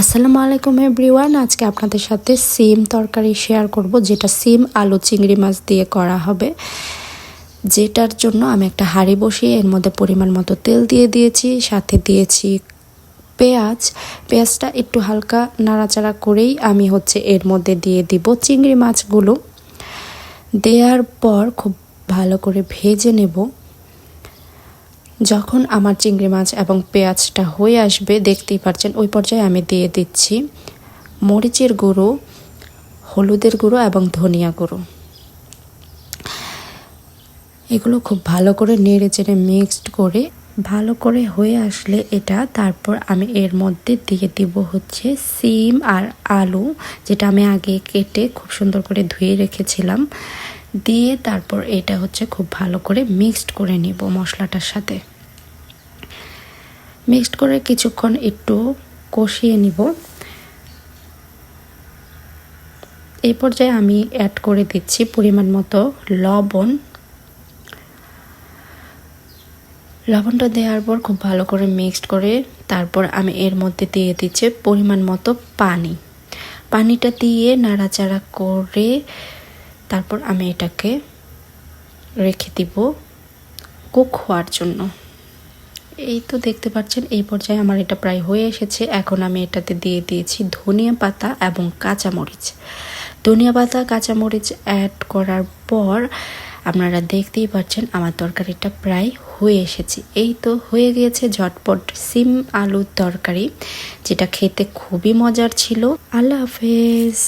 আসসালামু আলাইকুম এভরিওয়ান। আজকে আপনাদের সাথে সিম তরকারি শেয়ার করব, যেটা সিম আলু চিংড়ি মাছ দিয়ে করা হবে। যেটার জন্য আমি একটা হাঁড়ি বসিয়ে এর মধ্যে পরিমাণ মতো তেল দিয়ে দিয়েছি, সাথে দিয়েছি পেঁয়াজ। পেঁয়াজটা একটু হালকা নাড়াচাড়া করেই আমি হচ্ছে এর মধ্যে দিয়ে দিব চিংড়ি মাছগুলো। দেওয়ার পর খুব ভালো করে ভেজে নেব। যখন আমার চিংড়ি মাছ এবং পেঁয়াজটা হয়ে আসবে, দেখতেই পারছেন, ওই পর্যায়ে আমি দিয়ে দিচ্ছি মরিচের গুঁড়ো, হলুদের গুঁড়ো এবং ধনিয়া গুঁড়ো। এগুলো খুব ভালো করে নেড়ে চেড়ে মিক্সড করে, ভালো করে হয়ে আসলে এটা, তারপর আমি এর মধ্যে দিয়ে দিব হচ্ছে সিম আর আলু, যেটা আমি আগে কেটে খুব সুন্দর করে ধুয়ে রেখেছিলাম। দিয়ে তারপর এটা হচ্ছে খুব ভালো করে মিক্সড করে নিব মশলাটার সাথে। মিক্সড করে কিছুক্ষণ একটু কষিয়ে নিব। এই পর্যায়ে আমি অ্যাড করে দিচ্ছি পরিমাণ মতো লবণ। লবণটা দেওয়ার পর খুব ভালো করে মিক্সড করে তারপর আমি এর মধ্যে দিয়ে দিচ্ছি পরিমাণ মতো পানি। পানিটা দিয়ে নাড়াচাড়া করে তারপর আমি এটাকে রেখে দিব কুক হওয়ার জন্য। এই তো দেখতে পাচ্ছেন, এই পর্যায়ে আমার এটা প্রায় হয়ে এসেছে। এখন আমি এটাতে দিয়ে দিয়েছি ধনিয়া পাতা এবং কাঁচামরিচ। ধনিয়া পাতা, কাঁচামরিচ অ্যাড করার পর আপনারা দেখতেই পাচ্ছেন আমার তরকারিটা প্রায় হয়ে এসেছে। এই তো হয়ে গিয়েছে ঝটপট সিম আলুর তরকারি, যেটা খেতে খুবই মজার ছিল। আল্লাহ হাফেজ।